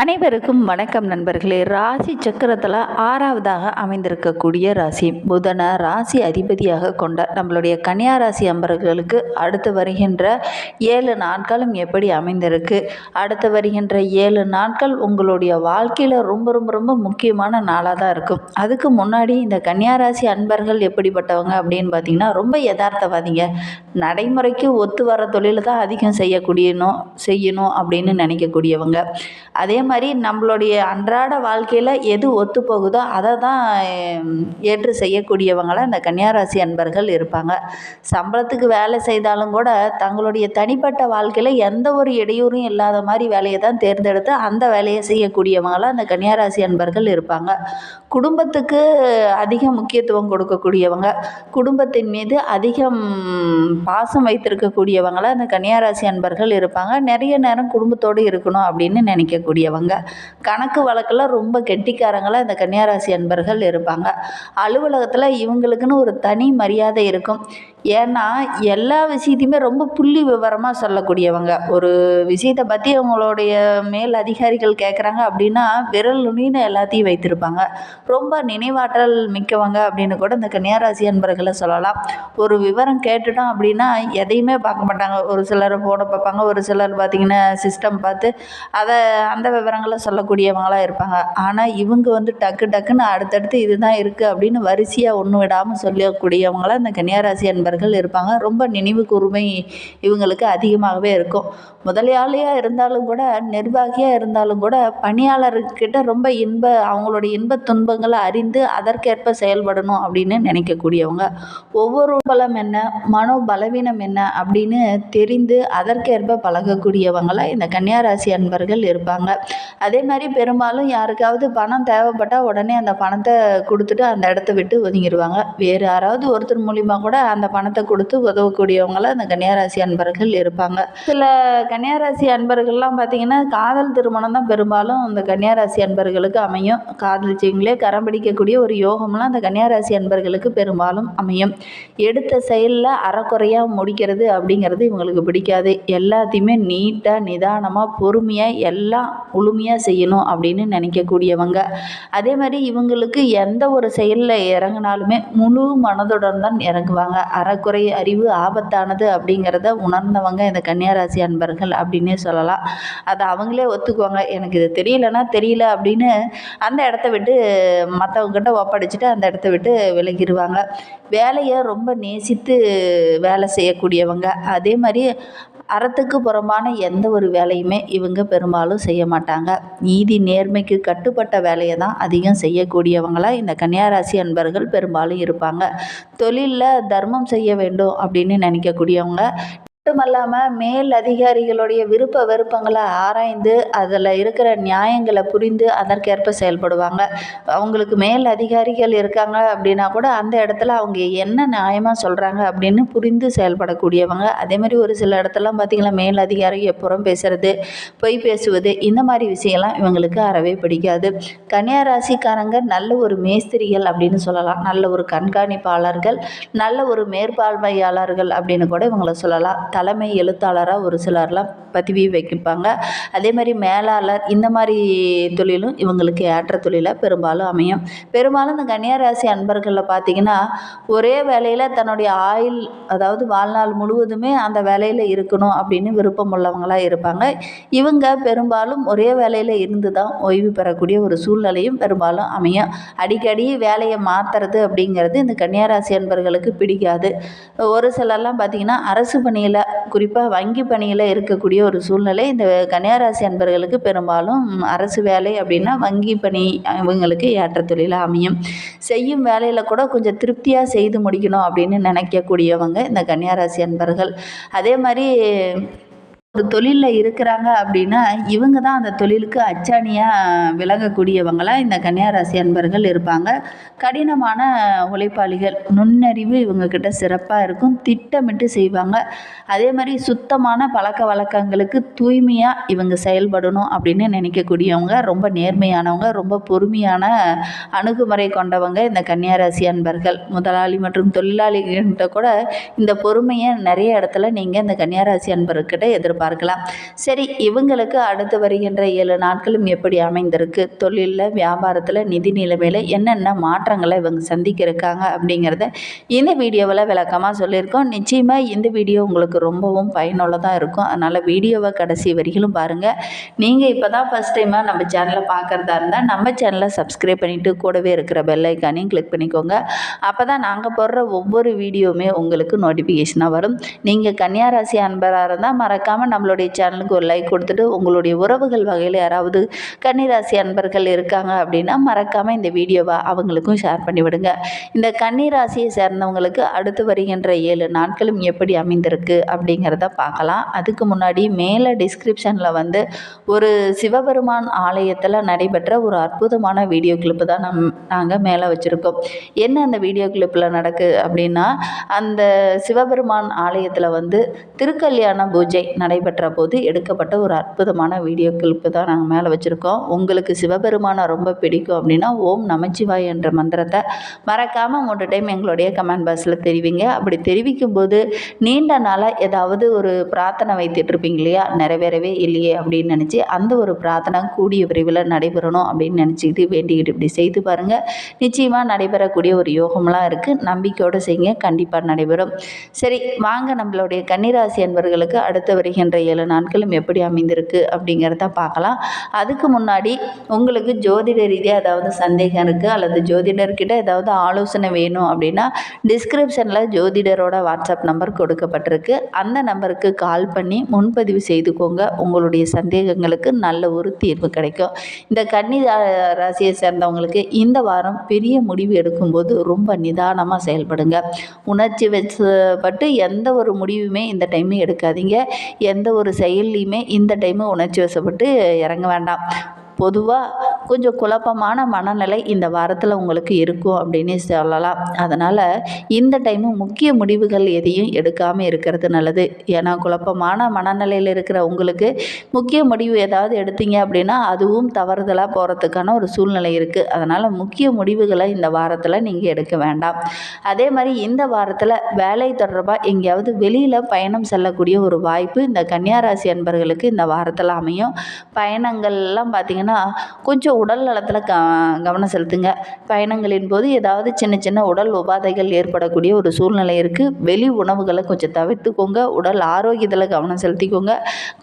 அனைவருக்கும் வணக்கம் நண்பர்களே. ராசி சக்கரத்தில் ஆறாவதாக அமைந்திருக்கக்கூடிய ராசி. புதனை ராசி அதிபதியாக கொண்ட நம்மளுடைய கன்னியா ராசி அன்பர்களுக்கு அடுத்து வருகின்ற ஏழு நாட்களும் எப்படி அமைந்திருக்கு? அடுத்து வருகின்ற ஏழு நாட்கள் உங்களுடைய வாழ்க்கையில் ரொம்ப ரொம்ப ரொம்ப முக்கியமான நாளாக தான் இருக்கும். அதுக்கு முன்னாடி இந்த கன்னியா ராசி அன்பர்கள் எப்படிப்பட்டவங்க அப்படின்னு பார்த்தீங்கன்னா ரொம்ப யதார்த்தவாதிங்க. நடைமுறைக்கு ஒத்து வர தொழிலை தான் அதிகம் செய்யக்கூடியணும் செய்யணும் அப்படின்னு நினைக்கக்கூடியவங்க. அதே மாதிரி நம்மளுடைய அன்றாட வாழ்க்கையில் எது ஒத்து போகுதோ அதை தான் ஏற்று செய்யக்கூடியவங்களாக இந்த கன்னியாராசி அன்பர்கள் இருப்பாங்க. சம்பளத்துக்கு வேலை செய்தாலும் கூட தங்களுடைய தனிப்பட்ட வாழ்க்கையில் எந்த ஒரு இடையூறும் இல்லாத மாதிரி வேலையை தான் தேர்ந்தெடுத்து அந்த வேலையை செய்யக்கூடியவங்களாக இந்த கன்னியாராசி அன்பர்கள் இருப்பாங்க. குடும்பத்துக்கு அதிக முக்கியத்துவம் கொடுக்கக்கூடியவங்க குடும்பத்தின் மீது அதிகம் பாசம் வைத்திருக்கக்கூடியவங்களாக இந்த கன்னியாராசி அன்பர்கள் இருப்பாங்க. நிறைய நேரம் குடும்பத்தோடு இருக்கணும் அப்படின்னு நினைக்கக்கூடியவங்க. கணக்கு வழக்கில் ரொம்ப கெட்டிக்காரங்களாக இந்த கன்னியாராசி அன்பர்கள் இருப்பாங்க. அலுவலகத்தில் இவங்களுக்குன்னு ஒரு தனி மரியாதை இருக்கும். ஏன்னா எல்லா விஷயத்தையுமே ரொம்ப புள்ளி விவரமாக சொல்லக்கூடியவங்க. ஒரு விஷயத்தை பற்றி அவங்களுடைய மேல் அதிகாரிகள் கேட்குறாங்க அப்படின்னா விரல் நுனின்னு எல்லாத்தையும் வைத்திருப்பாங்க. ரொம்ப நினைவாற்றல் மிக்கவங்க அப்படின்னு கூட இந்த கன்னியாராசி அன்பர்களை சொல்லலாம். ஒரு விவரம் கேட்டுட்டோம் அப்படின்னா எதையுமே பார்க்க மாட்டாங்க. ஒரு சிலர் ஃபோனை பார்ப்பாங்க. ஒரு சிலர் பார்த்திங்கன்னா சிஸ்டம் பார்த்து அதை அந்த விவரங்களை சொல்லக்கூடியவங்களாக இருப்பாங்க. ஆனால் இவங்க வந்து டக்கு டக்குன்னு அடுத்தடுத்து இதுதான் இருக்குது அப்படின்னு வரிசையாக ஒன்று விடாமல் சொல்லக்கூடியவங்களாக இந்த கன்னியாராசி அன்பர்கள் இருப்பாங்க. ரொம்ப நினைவு கூர்மை இவங்களுக்கு அதிகமாகவே இருக்கும். முதலாளியாக இருந்தாலும் கூட நிர்வாகியாக இருந்தாலும் கூட பணியாளர்கிட்ட ரொம்ப இன்ப அவங்களுடைய இன்ப துன்பங்களை அறிந்து அதற்கேற்ப செயல்படணும் அப்படின்னு நினைக்கக்கூடியவங்க. ஒவ்வொரு பலம் என்ன மனோ பலவீனம் என்ன அப்படின்னு தெரிந்து அதற்கேற்ப பழகக்கூடியவங்களாக இந்த கன்னியாராசி அன்பர்கள் இருப்பாங்க. அதே மாதிரி பெரும்பாலும் யாருக்காவது பணம் தேவைப்பட்டால் உடனே அந்த பணத்தை கொடுத்துட்டு அந்த இடத்த விட்டு ஒதுங்கிடுவாங்க வேறு யாராவது ஒருத்தர் மூலிமா கூட அந்த பணம் பணத்தை கொடுத்து உதவக்கூடியவங்கள அந்த கன்னியாராசி அன்பர்கள் இருப்பாங்க. சில கன்னியாராசி அன்பர்கள்லாம் பார்த்தீங்கன்னா காதல் திருமணம் தான் பெரும்பாலும் இந்த கன்னியாராசி அன்பர்களுக்கு அமையும். காதலிச்சவங்களே கரம் பிடிக்கக்கூடிய ஒரு யோகம்லாம் அந்த கன்னியாராசி அன்பர்களுக்கு பெரும்பாலும் அமையும். எடுத்த செயலில் அறக்குறையாக முடிக்கிறது அப்படிங்கிறது இவங்களுக்கு பிடிக்காது. எல்லாத்தையுமே நீட்டாக நிதானமாக பொறுமையாக எல்லாம் முழுமையாக செய்யணும் அப்படின்னு நினைக்கக்கூடியவங்க. அதே மாதிரி இவங்களுக்கு எந்த ஒரு செயலில் இறங்கினாலுமே முழு மனதுடன் தான் இறங்குவாங்க. அறக்குறை அறிவு ஆபத்தானது அப்படிங்கிறத உணர்ந்தவங்க இந்த கன்னியாராசி அன்பர்கள் அப்படின்னே சொல்லலாம். அதை அவங்களே ஒத்துக்குவாங்க. எனக்கு இது தெரியலன்னா தெரியல அப்படின்னு அந்த இடத்த விட்டு மற்றவங்ககிட்ட ஒப்படைச்சிட்டு அந்த இடத்த விட்டு விலகிடுவாங்க வேலையை ரொம்ப நேசித்து வேலை செய்யக்கூடியவங்க. அதே மாதிரி அறத்துக்கு புறம்பான எந்த ஒரு வேலையுமே இவங்க பெரும்பாலும் செய்ய மாட்டாங்க. நீதி நேர்மைக்கு கட்டுப்பட்ட வேலையை தான் அதிகம் செய்யக்கூடியவங்களாக இந்த கன்னியாராசி அன்பர்கள் பெரும்பாலும் இருப்பாங்க. தொழிலில் தர்மம் செய்ய வேண்டும் அப்படின்னு நினைக்கக்கூடியவங்க மட்டுமல்லாமல் மேல் அதிகாரிகளுடைய விருப்ப விருப்பங்களை ஆராய்ந்து அதில் இருக்கிற நியாயங்களை புரிந்து அதற்கேற்ப செயல்படுவாங்க. அவங்களுக்கு மேல் அதிகாரிகள் இருக்காங்க அப்படின்னா கூட அந்த இடத்துல அவங்க என்ன நியாயமாக சொல்கிறாங்க அப்படின்னு புரிந்து செயல்படக்கூடியவங்க. அதே மாதிரி ஒரு சில இடத்துலலாம் பார்த்திங்கன்னா மேல் அதிகாரி புறம் பேசுறது பொய் பேசுவது இந்த மாதிரி விஷயம்லாம் இவங்களுக்கு அறவே பிடிக்காது. கன்னியா ராசிக்காரங்க நல்ல ஒரு மேஸ்திரிகள் அப்படின்னு சொல்லலாம். நல்ல ஒரு கண்காணிப்பாளர்கள் நல்ல ஒரு மேற்பார்வையாளர்கள் அப்படின்னு கூட இவங்களை சொல்லலாம். தலைமை எழுத்தாளராக ஒரு சிலர்லாம் பதவி வைப்பாங்க அதே மாதிரி மேலாளர் இந்த மாதிரி தொழிலும் இவங்களுக்கு ஏற்ற தொழிலாக பெரும்பாலும் அமையும். பெரும்பாலும் இந்த கன்னியாராசி அன்பர்களில் பார்த்தீங்கன்னா ஒரே வேலையில் தன்னுடைய ஆயுள் அதாவது வாழ்நாள் முழுவதுமே அந்த வேலையில் இருக்கணும் அப்படின்னு விருப்பம் உள்ளவங்களாக இருப்பாங்க. இவங்க பெரும்பாலும் ஒரே வேலையில் இருந்து தான் ஓய்வு பெறக்கூடிய ஒரு சூழ்நிலையும் பெரும்பாலும் அமையும். அடிக்கடி வேலையை மாற்றுறது அப்படிங்கிறது இந்த கன்னியாராசி அன்பர்களுக்கு பிடிக்காது. ஒரு சிலர்லாம் பார்த்திங்கன்னா அரசு பணியில் குறிப்பாக வங்கி பணியில் இருக்கக்கூடிய ஒரு சூழ்நிலை இந்த கன்னியாராசி அன்பர்களுக்கு பெரும்பாலும் அரசு வேலை அப்படின்னா வங்கி பணி இவங்களுக்கு ஏற்ற தொழிலாக அமையும். செய்யும் வேலையில் கூட கொஞ்சம் திருப்தியாக செய்து முடிக்கணும் அப்படின்னு நினைக்கக்கூடியவங்க இந்த கன்னியாராசி அன்பர்கள். அதே மாதிரி ஒரு தொழிலில் இருக்கிறாங்க அப்படின்னா இவங்க தான் அந்த தொழிலுக்கு அச்சாணியாக விளங்கக்கூடியவங்களாக இந்த கன்னியாராசி அன்பர்கள் இருப்பாங்க. கடினமான உழைப்பாளிகள் நுண்ணறிவு இவங்கக்கிட்ட சிறப்பாக இருக்கும் திட்டமிட்டு செய்வாங்க. அதே மாதிரி சுத்தமான பழக்க வழக்கங்களுக்கு தூய்மையாக இவங்க செயல்படணும் அப்படின்னு நினைக்கக்கூடியவங்க ரொம்ப நேர்மையானவங்க ரொம்ப பொறுமையான அணுகுமுறை கொண்டவங்க இந்த கன்னியாராசி அன்பர்கள். முதலாளி மற்றும் தொழிலாளிகிட்ட கூட இந்த பொறுமையை நிறைய இடத்துல நீங்கள் இந்த கன்னியாராசி அன்பர்கிட்ட எதிர்பார்க்க பார்க்கலாம். சரி இவங்களுக்கு அடுத்து வருகின்ற ஏழு நாட்களும் எப்படி அமைந்திருக்கு? தொழிலில் வியாபாரத்தில் நிதி நிலைமையில் என்னென்ன மாற்றங்களை இவங்க சந்திக்க இருக்காங்க அப்படிங்கிறத இந்த வீடியோவில் விளக்கமாக சொல்லியிருக்கோம். நிச்சயமாக இந்த வீடியோ உங்களுக்கு ரொம்பவும் பயனுள்ளதாக இருக்கும். அதனால் வீடியோவை கடைசி வரையிலும் பாருங்கள் நீங்கள் இப்போ தான் ஃபஸ்ட் டைமாக நம்ம சேனலை பார்க்குறதா இருந்தால் நம்ம சேனலை சப்ஸ்கிரைப் பண்ணிவிட்டு கூடவே இருக்கிற பெல்லைக்கானையும் கிளிக் பண்ணிக்கோங்க. அப்போ தான் நாங்கள் போடுற ஒவ்வொரு வீடியோவுமே உங்களுக்கு நோட்டிஃபிகேஷனாக வரும். நீங்கள் கன்னியாராசி அன்பராக இருந்தால் மறக்காமல் நம்மளுடைய சேனலுக்கு ஒரு லைக் கொடுத்துட்டு உங்களுடைய உறவுகள் வகையில் யாராவது கன்னிராசி அன்பர்கள் இருக்காங்க அப்படின்னா மறக்காமல் இந்த வீடியோவை அவங்களுக்கும் ஷேர் பண்ணிவிடுங்க. இந்த கன்னிராசியை சேர்ந்தவங்களுக்கு அடுத்து வருகின்ற ஏழு நாட்களும் எப்படி அமைந்திருக்கு அப்படிங்கிறத பார்க்கலாம். அதுக்கு முன்னாடி மேலே டிஸ்கிரிப்ஷனில் வந்து ஒரு சிவபெருமான் ஆலயத்தில் நடைபெற்ற ஒரு அற்புதமான வீடியோ கிளிப்பு தான் நம் நாங்கள் மேலே வச்சுருக்கோம். என்ன அந்த வீடியோ கிளிப்பில் நடக்கு அப்படின்னா அந்த சிவபெருமான் ஆலயத்தில் வந்து திருக்கல்யாண பூஜை நடைபெற்ற போது எடுக்கப்பட்ட ஒரு அற்புதமான வீடியோ கிளிப்பு தான் நாங்கள் மேலே வச்சுருக்கோம். உங்களுக்கு சிவபெருமானை ரொம்ப பிடிக்கும் அப்படின்னா ஓம் நமச்சிவாய் என்ற மந்திரத்தை மறக்காமல் மூன்று டைம் எங்களுடைய கமெண்ட் பாக்ஸில் தெரிவிங்க. அப்படி தெரிவிக்கும் போது நீண்ட நாளாக ஏதாவது ஒரு பிரார்த்தனை வைத்துட்டு இருப்பீங்க இல்லையா? நிறைவேறவே இல்லையே அப்படின்னு நினச்சி அந்த ஒரு பிரார்த்தனை கூடிய விரைவில் நடைபெறணும் அப்படின்னு நினச்சிக்கிட்டு வேண்டிக்கிட்டு இப்படி செய்து பாருங்கள் நிச்சயமாக நடைபெறக்கூடிய ஒரு யோகம்லாம் இருக்குது நம்பிக்கையோடு செய்யுங்க. கண்டிப்பாக நடைபெறும். சரி வாங்க நம்மளுடைய கன்னிராசி அன்பர்களுக்கு அடுத்து வருகின்ற ஏழு நாட்களும் எப்படி அமைந்திருக்கு அப்படிங்கிறத பார்க்கலாம். அதுக்கு முன்னாடி உங்களுக்கு ஜோதிட ரீதியாக ஏதாவது சந்தேகம் இருக்குது அல்லது ஜோதிடர்கிட்ட ஏதாவது ஆலோசனை வேணும் அப்படின்னா டிஸ்கிரிப்ஷனில் ஜோதிடரோட வாட்ஸ்அப் நம்பர் கொடுக்கப்பட்டிருக்கு. அந்த நம்பருக்கு கால் பண்ணி முன்பதிவு செய்துக்கோங்க. உங்களுடைய சந்தேகங்களுக்கு நல்ல ஒரு தீர்வு கிடைக்கும். இந்த கன்னி ராசியை சேர்ந்தவங்களுக்கு இந்த வாரம் பெரிய முடிவு எடுக்கும்போது ரொம்ப நிதானமாக செயல்படுங்க. உணர்ச்சி வசப்பட்டு எந்த ஒரு முடிவுமே இந்த டைமு எடுக்காதீங்க. எந்த ஒரு செயல்லையுமே இந்த டைமு உணர்ச்சி வசப்பட்டு இறங்க வேண்டாம். பொதுவாக கொஞ்சம் குழப்பமான மனநிலை இந்த வாரத்தில் உங்களுக்கு இருக்கும் அப்படின்னு சொல்லலாம். அதனால் இந்த டைமு முக்கிய முடிவுகள் எதையும் எடுக்காமல் இருக்கிறது நல்லது. ஏன்னா குழப்பமான மனநிலையில் இருக்கிற உங்களுக்கு முக்கிய முடிவு ஏதாவது எடுத்தீங்க அப்படின்னா அதுவும் தவறுதலாக போகிறதுக்கான ஒரு சூழ்நிலை இருக்குது அதனால் முக்கிய முடிவுகளை இந்த வாரத்தில் நீங்கள் எடுக்க வேண்டாம். அதே மாதிரி இந்த வாரத்தில் வேலை தொடர்பாக எங்கேயாவது வெளியில் பயணம் செல்லக்கூடிய ஒரு வாய்ப்பு இந்த கன்னியாராசி அன்பர்களுக்கு இந்த வாரத்தில் அமையும். பயணங்கள்லாம் பார்த்திங்கன்னா கொஞ்சம் உடல் நலத்தில் க கவனம் செலுத்துங்க. பயணங்களின் போது ஏதாவது சின்ன சின்ன உடல் உபாதைகள் ஏற்படக்கூடிய ஒரு சூழ்நிலை இருக்குது வெளி உணவுகளை கொஞ்சம் தவிர்த்துக்கோங்க. உடல் ஆரோக்கியத்தில் கவனம் செலுத்திக்கோங்க.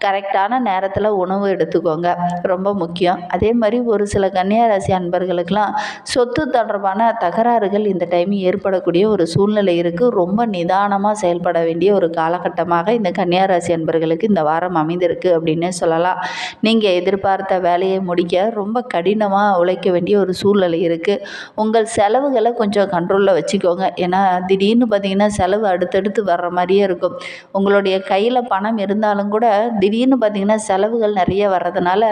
கரெக்டான நேரத்தில் உணவு எடுத்துக்கோங்க. ரொம்ப முக்கியம். அதே மாதிரி ஒரு சில கன்னியாராசி அன்பர்களுக்கெல்லாம் சொத்து தொடர்பான தகராறுகள் இந்த டைம் ஏற்படக்கூடிய ஒரு சூழ்நிலை இருக்குது ரொம்ப நிதானமாக செயல்பட வேண்டிய ஒரு காலகட்டமாக இந்த கன்னியாராசி அன்பர்களுக்கு இந்த வாரம் அமைந்திருக்கு அப்படின்னே சொல்லலாம். நீங்கள் எதிர்பார்த்த வேலையை முடிக்க ரொம்ப கடி கடினமாக உழைக்க வேண்டிய ஒரு சூழ்நிலை இருக்குது உங்கள் செலவுகளை கொஞ்சம் கண்ட்ரோலில் வச்சுக்கோங்க. ஏன்னா திடீர்னு பார்த்தீங்கன்னா செலவு அடுத்தடுத்து வர்ற மாதிரியே இருக்கும். உங்களுடைய கையில் பணம் இருந்தாலும் கூட திடீர்னு பார்த்தீங்கன்னா செலவுகள் நிறைய வர்றதுனால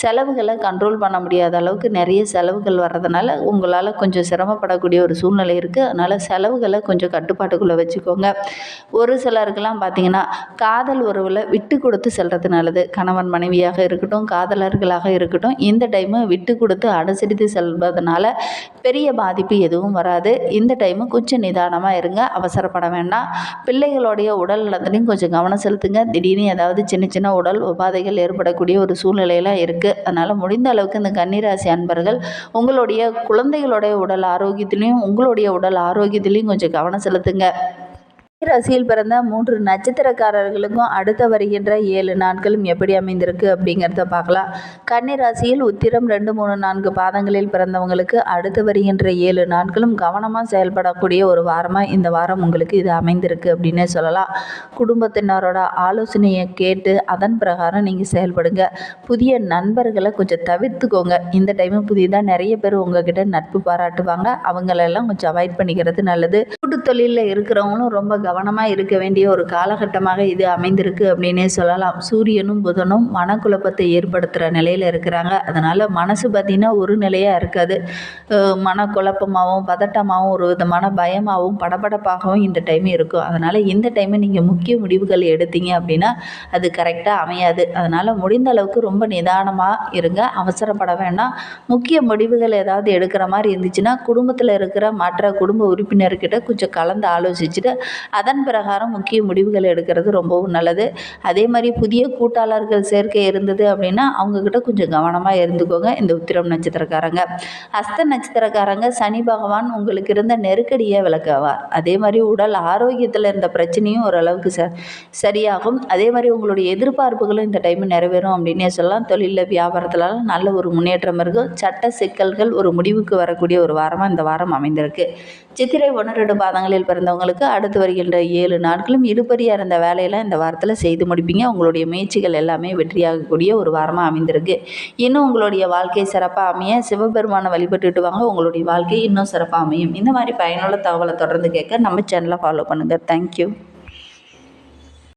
செலவுகளை கண்ட்ரோல் பண்ண முடியாத அளவுக்கு நிறைய செலவுகள் வர்றதுனால உங்களால் கொஞ்சம் சிரமப்படக்கூடிய ஒரு சூழ்நிலை இருக்குது அதனால் செலவுகளை கொஞ்சம் கட்டுப்பாட்டுக்குள்ளே வச்சுக்கோங்க. ஒரு சிலருக்கெல்லாம் பார்த்தீங்கன்னா காதல் உறவில் விட்டு கொடுத்து செல்கிறது நல்லது. கணவன் மனைவியாக இருக்கட்டும் காதலர்களாக இருக்கட்டும் இந்த டைமு விட்டு கொடுத்து அனுசரித்து செல்வதனால பெரிய பாதிப்பு எதுவும் வராது. இந்த டைமு கொஞ்சம் நிதானமாக இருங்க அவசரப்பட வேண்டாம். பிள்ளைகளுடைய உடல் நலத்துலையும் கொஞ்சம் கவனம் செலுத்துங்க. திடீர்னு ஏதாவது சின்ன சின்ன உடல் உபாதைகள் ஏற்படக்கூடிய ஒரு சூழ்நிலையெல்லாம் இருக்குது அதனால் முடிந்த அளவுக்கு இந்த கன்னிராசி அன்பர்கள் உங்களுடைய குழந்தைகளுடைய உடல் ஆரோக்கியத்திலையும் உங்களுடைய உடல் ஆரோக்கியத்திலையும் கொஞ்சம் கவனம் செலுத்துங்க. ராசியில் பிறந்த மூன்று நட்சத்திரக்காரர்களுக்கும் அடுத்த வருகின்ற ஏழு நாட்களும் எப்படி அமைந்திருக்கு அப்படிங்கிறத பார்க்கலாம். கன்னி ராசியில் உத்திரம் ரெண்டு மூணு நான்கு பாதங்களில் பிறந்தவங்களுக்கு அடுத்து வருகின்ற ஏழு நாட்களும் கவனமாக செயல்படக்கூடிய ஒரு வாரமாக இந்த வாரம் உங்களுக்கு இது அமைந்திருக்கு அப்படின்னே சொல்லலாம். குடும்பத்தினரோட ஆலோசனையை கேட்டு அதன் பிரகாரம் நீங்கள் செயல்படுங்க. புதிய நண்பர்களை கொஞ்சம் தவிர்த்துக்கோங்க. இந்த டைமு புதிதாக நிறைய பேர் உங்ககிட்ட நட்பு பாராட்டுவாங்க. அவங்களெல்லாம் கொஞ்சம் அவாய்ட் பண்ணிக்கிறது நல்லது. கூட்டு தொழிலில் இருக்கிறவங்களும் ரொம்ப கவனமாக இருக்க வேண்டிய ஒரு காலகட்டமாக இது அமைந்திருக்கு அப்படின்னே சொல்லலாம். சூரியனும் புதனும் மனக்குழப்பத்தை ஏற்படுத்துகிற நிலையில் இருக்கிறாங்க. அதனால் மனசு பார்த்திங்கன்னா ஒரு நிலையாக இருக்காது. மனக்குழப்பமாகவும் பதட்டமாகவும் ஒரு விதமான பயமாகவும் படபடப்பாகவும் இந்த டைம் இருக்கும். அதனால் இந்த டைமு நீங்கள் முக்கிய முடிவுகள் எடுத்தீங்க அப்படின்னா அது கரெக்டாக அமையாது. அதனால் முடிந்த அளவுக்கு ரொம்ப நிதானமாக இருங்க. அவசரப்பட வேண்டாம். முக்கிய முடிவுகள் ஏதாவது எடுக்கிற மாதிரி இருந்துச்சுன்னா குடும்பத்தில் இருக்கிற மற்ற குடும்ப உறுப்பினர்கிட்ட கொஞ்சம் கலந்து ஆலோசிச்சுட்டு அதன் பிரகாரம் முக்கிய முடிவுகள் எடுக்கிறது ரொம்பவும் நல்லது. அதே மாதிரி புதிய கூட்டாளர்கள் சேர்க்கை இருந்தது அப்படின்னா அவங்கக்கிட்ட கொஞ்சம் கவனமாக இருந்துக்கோங்க இந்த உத்திரம் நட்சத்திரக்காரங்க. அஸ்த நட்சத்திரக்காரங்க சனி பகவான் உங்களுக்கு இருந்த நெருக்கடியை விளக்குவார். அதே மாதிரி உடல் ஆரோக்கியத்தில் இருந்த பிரச்சனையும் ஓரளவுக்கு ச சரியாகும். அதே மாதிரி உங்களுடைய எதிர்பார்ப்புகளும் இந்த டைம் நிறைவேறும் அப்படின்னே சொல்லலாம். தொழிலில் வியாபாரத்துலலாம் நல்ல ஒரு முன்னேற்றம் இருக்கும். சட்ட சிக்கல்கள் ஒரு முடிவுக்கு வரக்கூடிய ஒரு வாரமாக இந்த வாரம் அமைந்திருக்கு. சித்திரை ஒன்று ரெண்டு பாதங்களில் பிறந்தவங்களுக்கு அடுத்து வருகின்ற ஏழு நாட்களும் இழுபறியாக இருந்த வேலையெல்லாம் இந்த வாரத்தில் செய்து முடிப்பீங்க. உங்களுடைய முயற்சிகள் எல்லாமே வெற்றியாகக்கூடிய ஒரு வாரமாக அமைந்திருக்கு. இன்னும் உங்களுடைய வாழ்க்கை சிறப்பாக அமைய சிவபெருமானை வழிபட்டுட்டு வாங்க. உங்களுடைய வாழ்க்கை இன்னும் சிறப்பாக அமையும். இந்த மாதிரி பயனுள்ள தகவலை தொடர்ந்து கேட்க நம்ம சேனலை ஃபாலோ பண்ணுங்கள் தேங்க்யூ